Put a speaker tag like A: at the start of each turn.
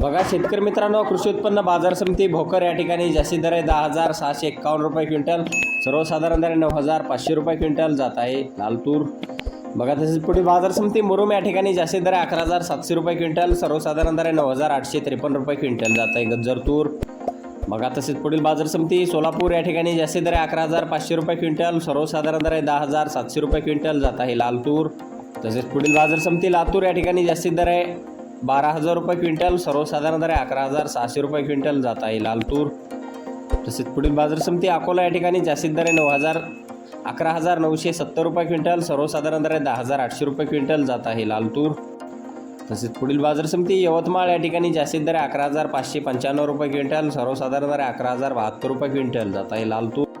A: बघा शेतकरी मित्रांनो कृषी उत्पन्न बाजार समिती भोकर या ठिकाणी जास्ती दर आहे दहा हजार सहाशे एकावन्न रुपये क्विंटल. सर्वसाधारण दर नऊ हजार पाचशे रुपये क्विंटल जात आहे लालतूर. बघा तसेच पुढे बाजार समिती मुरुम या ठिकाणी जास्ती दर आहे अकरा हजार सातशे रुपये क्विंटल. सर्वसाधारण दर आहे नऊ हजार आठशे त्रेपन्न रुपये क्विंटल जात आहे गज्जर तूर बघा तसेच पुढील बाजार समिती सोलापूर या ठिकाणी जास्ती दर आहे अकरा हजार पाचशे रुपये क्विंटल. सर्वसाधारण दर आहे दहा हजार सातशे रुपये क्विंटल जात आहे लालतूर. तसेच पुढील बाजार समिती लातूर या ठिकाणी जास्ती दर आहे बारा हजार रुपये क्विंटल सर्वसाधारण दर अकरा हजार सहाशे रुपये क्विंटल जात आहे लाल तूर तसेच पुढील बाजार समिती अकोला या ठिकाणी जास्तीत दर नऊ हजार अकरा हजार नऊशे सत्तर रुपये क्विंटल सर्वसाधारण दर दहा हजार आठशे रुपये क्विंटल जात आहे लाल तूर तसेच पुढील बाजार समिती यवतमाळ या ठिकाणी जास्तीत दर अकरा हजार पाचशे पंच्याण्णव रुपये क्विंटल सर्वसाधारण दर आहे अकरा हजार बहात्तर रुपये क्विंटल जात आहे लाल तूर